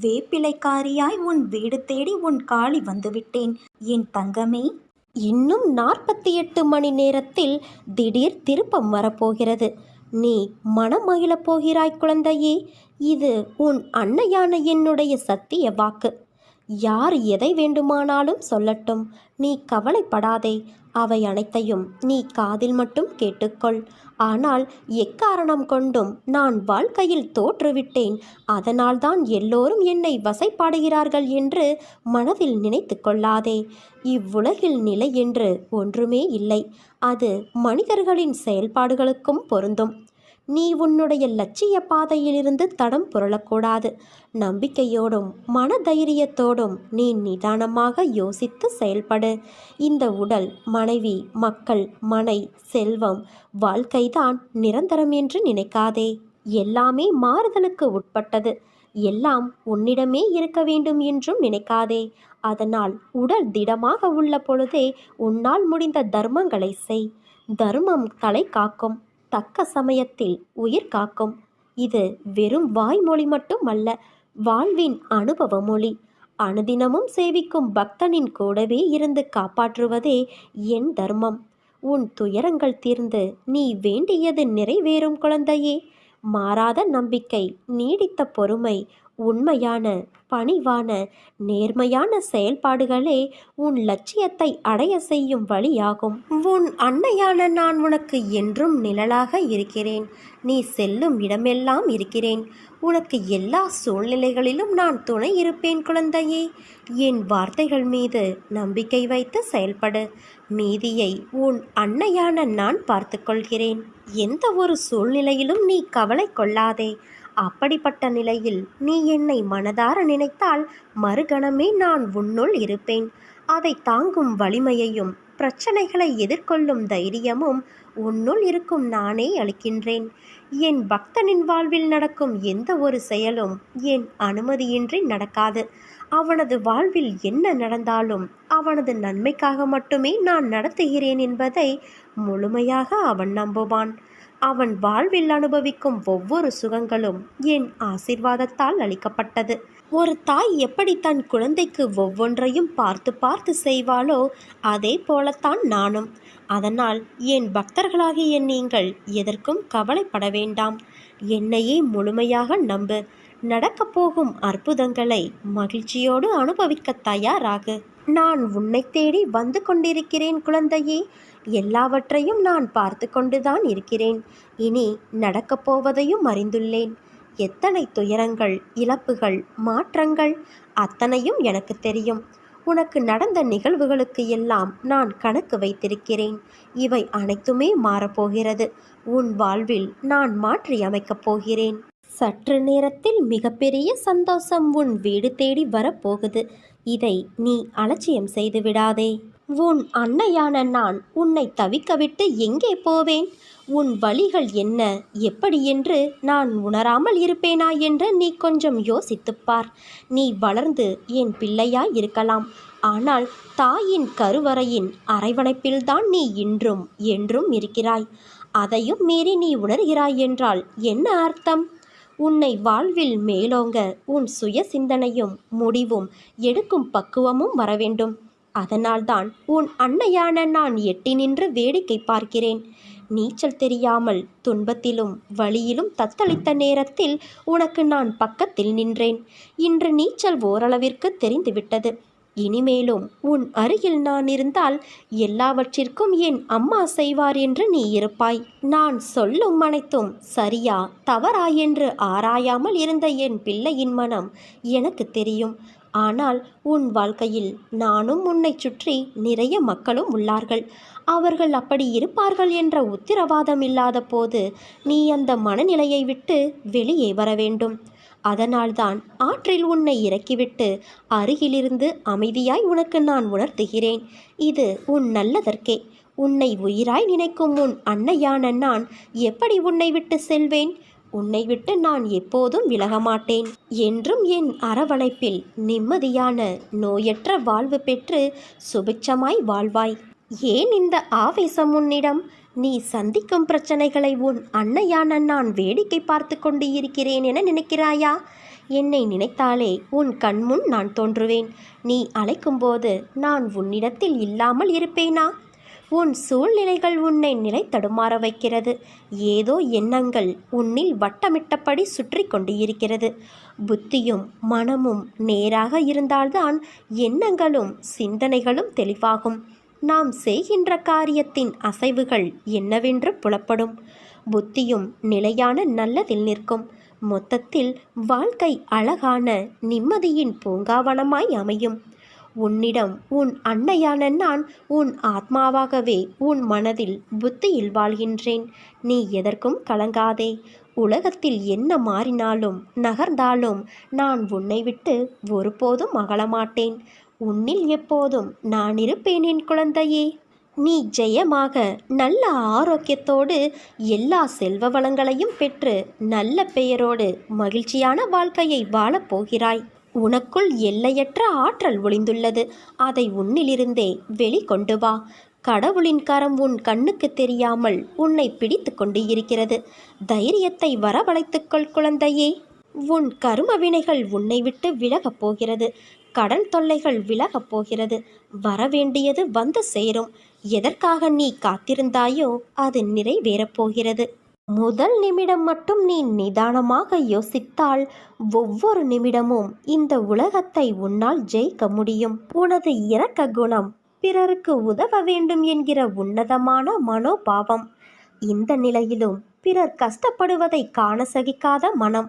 வேப்பிலைக்காரியாய் உன் வீடு தேடி உன் காளி வந்துவிட்டேன். என் தங்கமே இன்னும் நாற்பத்தி எட்டு மணி நேரத்தில் திடீர் திருப்பம் வரப்போகிறது. நீ மனமகிழப் போகிறாய் குழந்தையே. இது உன் அன்னையான என்னுடைய சத்திய வாக்கு. யார் எதை வேண்டுமானாலும் சொல்லட்டும். நீ கவலைப்படாதே. அவை அனைத்தையும் நீ காதில் மட்டும் கேட்டுக்கொள். ஆனால் எக்காரணம் கொண்டும் நான் வாழ்க்கையில் தோற்றுவிட்டேன். அதனால்தான் எல்லோரும் என்னை வசைப்பாடுகிறார்கள் என்று மனதில் நினைத்து கொள்ளாதே. இவ்வுலகில் நிலை என்று ஒன்றுமே இல்லை. அது மனிதர்களின் செயல்பாடுகளுக்கும் பொருந்தும். நீ உன்னுடைய லட்சிய பாதையிலிருந்து தடம் புரளக்கூடாது. நம்பிக்கையோடும் மனதைரியத்தோடும் நீ நிதானமாக யோசித்து செயல்படு. இந்த உடல் மனைவி மக்கள் மனை செல்வம் வாழ்க்கைதான் நிரந்தரம் என்று நினைக்காதே. எல்லாமே மாறுதலுக்கு உட்பட்டது. எல்லாம் உன்னிடமே இருக்க வேண்டும் என்றும் நினைக்காதே. அதனால் உடல் திடமாக உள்ள பொழுதே உன்னால் முடிந்த தர்மங்களை செய். தர்மம் தலை காக்கும். தக்க சமயத்தில் உயிர் காக்கும். இது வெறும் வாய்மொழி மட்டுமல்ல வாழ்வின் அனுபவ மொழி அனுதினமும் சேவிக்கும் பக்தனின் கூடவே இருந்து காப்பாற்றுவதே என் தர்மம். உன் துயரங்கள் தீர்ந்து நீ வேண்டியது நிறைவேறும் குழந்தையே. மாறாத நம்பிக்கை நீடித்த பொறுமை உண்மையான பணிவான நேர்மையான செயல்பாடுகளே உன் லட்சியத்தை அடைய செய்யும் வழியாகும். உன் அன்னையான நான் உனக்கு என்றும் நிழலாக இருக்கிறேன். நீ செல்லும் இடமெல்லாம் இருக்கிறேன். உனக்கு எல்லா சூழ்நிலைகளிலும் நான் துணை இருப்பேன் குழந்தையே. என் வார்த்தைகள் மீது நம்பிக்கை வைத்து செயல்படு. மீதியை உன் அன்னையான நான் பார்த்துக்கொள்கிறேன் எந்த ஒரு சூழ்நிலையிலும் நீ கவலை கொள்ளாதே. அப்படிப்பட்ட நிலையில் நீ என்னை மனதார நினைத்தால் மறுகணமே நான் உன்னுள் இருப்பேன். அதை தாங்கும் வலிமையையும் பிரச்சனைகளை எதிர்கொள்ளும் தைரியமும் உன்னுள் இருக்கும் நானே அளிக்கின்றேன். என் பக்தனின் வாழ்வில் நடக்கும் எந்த ஒரு செயலும் என் அனுமதியின்றி நடக்காது. அவனது வாழ்வில் என்ன நடந்தாலும் அவனது நன்மைக்காக மட்டுமே நான் நடத்துகிறேன் என்பதை முழுமையாக அவன் நம்புவான். அவன் வாழ்வில் அனுபவிக்கும் ஒவ்வொரு சுகங்களும் என் ஆசிர்வாதத்தால் அளிக்கப்பட்டது. ஒரு தாய் எப்படி தன் குழந்தைக்கு ஒவ்வொன்றையும் பார்த்து பார்த்து செய்வாளோ அதே போலத்தான் நானும். அதனால் என் பக்தர்களாகிய நீங்கள் எதற்கும் கவலைப்பட வேண்டாம். என்னையே முழுமையாக நம்பு. நடக்கப் போகும் அற்புதங்களை மகிழ்ச்சியோடு அனுபவிக்க தயாராகு. நான் உன்னை தேடி வந்து கொண்டிருக்கிறேன் குழந்தையே. எல்லாவற்றையும் நான் பார்த்து கொண்டுதான் இருக்கிறேன். இனி நடக்கப் போவதையும் அறிந்துள்ளேன். எத்தனை துயரங்கள் இழப்புகள் மாற்றங்கள் அத்தனையும் எனக்கு தெரியும். உனக்கு நடந்த நிகழ்வுகளுக்கு எல்லாம் நான் கணக்கு வைத்திருக்கிறேன். இவை அனைத்துமே மாறப்போகிறது. உன் வாழ்வில் நான் மாற்றி அமைக்கப் போகிறேன். சற்று நேரத்தில் மிகப்பெரிய சந்தோஷம் உன் வீடு தேடி வரப்போகுது. இதை நீ அலட்சியம் செய்து விடாதே. உன் அன்னையான நான் உன்னை தவிக்கவிட்டு எங்கே போவேன்? உன் வழிகள் என்ன? எப்படி என்று நான் உணராமல் இருப்பேனா என்று நீ கொஞ்சம் யோசித்துப் பார். நீ வளர்ந்து என் பிள்ளையாய் இருக்கலாம். ஆனால் தாயின் கருவறையின் அரைவணைப்பில்தான் நீ இன்றும் என்றும் இருக்கிறாய். அதையும் மீறி நீ உணர்கிறாய் என்றால் என்ன அர்த்தம்? உன்னை வாழ்வில் மேலோங்க உன் சுய சிந்தனையும் முடிவும் எடுக்கும் பக்குவமும் வர வேண்டும் அதனால்தான் உன் அன்னையான நான் எட்டி நின்று வேடிக்கை பார்க்கிறேன். நீச்சல் தெரியாமல் துன்பத்திலும் வழியிலும் தத்தளித்த நேரத்தில் உனக்கு நான் பக்கத்தில் நின்றேன். இன்று நீச்சல் ஓரளவிற்கு தெரிந்துவிட்டது. இனிமேலும் உன் அருகில் நான் இருந்தால் எல்லாவற்றிற்கும் என் அம்மா செய்வார் என்று நீ இருப்பாய். நான் சொல்லும் அனைத்தும் சரியா தவறா என்று ஆராயாமல் இருந்த என் பிள்ளையின் மனம் எனக்கு தெரியும். ஆனால் உன் வாழ்க்கையில் நானும் உன்னை சுற்றி நிறைய மக்களும் உள்ளார்கள். அவர்கள் அப்படி இருப்பார்கள் என்ற உத்திரவாதம் இல்லாத போது நீ அந்த மனநிலையை விட்டு வெளியே வர வேண்டும். அதனால்தான் ஆற்றில் உன்னை இறக்கிவிட்டு அருகிலிருந்து அமைதியாய் உனக்கு நான் உணர்த்துகிறேன். இது உன் நல்லதற்கே. உன்னை உயிராய் நினைக்கும் உன் அன்னையான நான் எப்படி உன்னை விட்டு செல்வேன்? உன்னை விட்டு நான் எப்போதும் விலக மாட்டேன் என்றும் என் அரவணைப்பில் நிம்மதியான நோயற்ற வாழ்வு பெற்று சுபிட்சமாய் வாழ்வாய். ஏன் இந்த ஆவேசம் உன்னிடம்? நீ சந்திக்கும் பிரச்சனைகளை உன் அன்னையான நான் வேடிக்கை பார்த்து கொண்டு இருக்கிறேன் என நினைக்கிறாயா? என்னை நினைத்தாலே உன் கண்முன் நான் தோன்றுவேன். நீ அழைக்கும்போது நான் உன்னிடத்தில் இல்லாமல் இருப்பேனா? உன் சூழ்நிலைகள் உன்னை நிலை தடுமாற வைக்கிறது. ஏதோ எண்ணங்கள் உன்னில் வட்டமிட்டபடி சுற்றி கொண்டு இருக்கிறது புத்தியும் மனமும் நேராக இருந்தால்தான் எண்ணங்களும் சிந்தனைகளும் தெளிவாகும். நாம் செய்கின்ற காரியத்தின் அசைவுகள் என்னவென்று புலப்படும். புத்தியும் நிலையான நல்லதில் நிற்கும். மொத்தத்தில் வாழ்க்கை அழகான நிம்மதியின் பூங்காவனமாய் அமையும். உன்னிடம் உன் அன்னையான நான் உன் ஆத்மாவாகவே உன் மனதில் புத்தியில் வாழ்கின்றேன். நீ எதற்கும் கலங்காதே. உலகத்தில் என்ன மாறினாலும் நகர்ந்தாலும் நான் உன்னை விட்டு ஒருபோதும் அகலமாட்டேன். உன்னில் எப்போதும் நான் இருப்பேன் என் குழந்தையே. நீ ஜெயமாக நல்ல ஆரோக்கியத்தோடு எல்லா செல்வ வளங்களையும் பெற்று நல்ல பெயரோடு மகிழ்ச்சியான வாழ்க்கையை வாழப் போகிறாய். உனக்குள் எல்லையற்ற ஆற்றல் ஒளிந்துள்ளது. அதை உன்னிலிருந்தே வெளிக்கொண்டு வா. கடவுளின் கரம் உன் கண்ணுக்கு தெரியாமல் உன்னை பிடித்து கொண்டு இருக்கிறது. தைரியத்தை வரவழைத்துக்கொள் குழந்தையே. உன் கரும வினைகள் உன்னை விட்டு விலகப் போகிறது. கடன் தொல்லைகள் விலகப் போகிறது. வரவேண்டியது வந்து சேரும். எதற்காக நீ காத்திருந்தாயோ அது நிறைவேறப் போகிறது. முதல் நிமிடம் மட்டும் நீ நிதானமாக யோசித்தால் ஒவ்வொரு நிமிடமும் இந்த உலகத்தை உன்னால் ஜெயிக்க முடியும். உனது இரக்க குணம் பிறருக்கு உதவ வேண்டும் என்கிற உன்னதமான மனோபாவம். இந்த நிலையிலும் பிறர் கஷ்டப்படுவதை காண சகிக்காத மனம்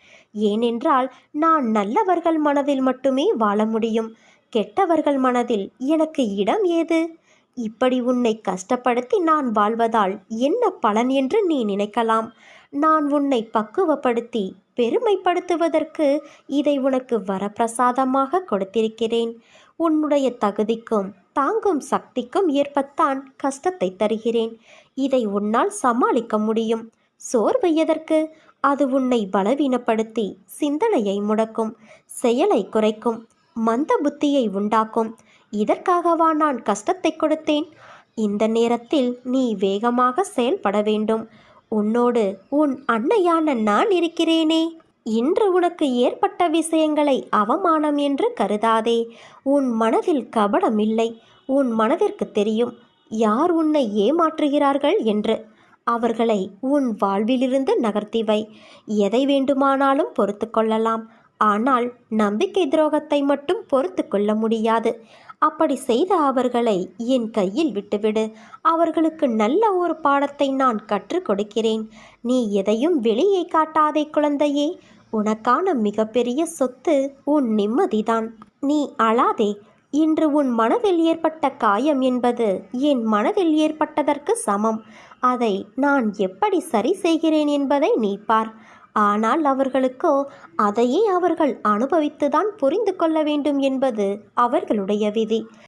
ஏனென்றால் நான் நல்லவர்கள் மனதில் மட்டுமே வாழ முடியும். கெட்டவர்கள் மனதில் எனக்கு இடம் ஏது? இப்படி உன்னை கஷ்டப்படுத்தி நான் வாழ்வதால் என்ன பலன் என்று நீ நினைக்கலாம். நான் உன்னை பக்குவப்படுத்தி பெருமைப்படுத்துவதற்கு இதை உனக்கு வரப்பிரசாதமாக கொடுத்திருக்கிறேன். உன்னுடைய தகுதிக்கும் தாங்கும் சக்திக்கும் ஏற்பத்தான் கஷ்டத்தை தருகிறேன். இதை உன்னால் சமாளிக்க முடியும். சோர்வு எதற்கு? அது உன்னை பலவீனப்படுத்தி சிந்தனையை முடக்கும் செயலை குறைக்கும் மந்த புத்தியை உண்டாக்கும். இதற்காகவா நான் கஷ்டத்தை கொடுத்தேன்? இந்த நேரத்தில் நீ வேகமாக செயல்பட வேண்டும். உன்னோடு உன் அன்னையான நான் இருக்கிறேனே. இன்று உனக்கு ஏற்பட்ட விஷயங்களை அவமானம் என்று கருதாதே. உன் மனதில் கபடம் இல்லை உன் மனதிற்கு தெரியும். யார் உன்னை ஏமாற்றுகிறார்கள் என்று. அவர்களை உன் வாழ்விலிருந்து நகர்த்தி வை எதை வேண்டுமானாலும் பொறுத்து கொள்ளலாம். ஆனால் நம்பிக்கை துரோகத்தை மட்டும் பொறுத்து கொள்ள முடியாது. அப்படி செய்த அவர்களை என் கையில் விட்டுவிடு. அவர்களுக்கு நல்ல ஒரு பாடத்தை நான் கற்றுக் கொடுக்கிறேன். நீ எதையும் வெளியே காட்டாதே குழந்தையே. உனக்கான மிகப்பெரிய சொத்து உன் நிம்மதிதான். நீ அழாதே. இன்று உன் மனதில் ஏற்பட்ட காயம் என்பது என் மனதில் ஏற்பட்டதற்கு சமம். அதை நான் எப்படி சரி செய்கிறேன் என்பதை நீ பார். ஆனால் அவர்களுக்கோ அதையே அவர்கள் அனுபவித்துதான் புரிந்து கொள்ள வேண்டும் என்பது அவர்களுடைய விதி.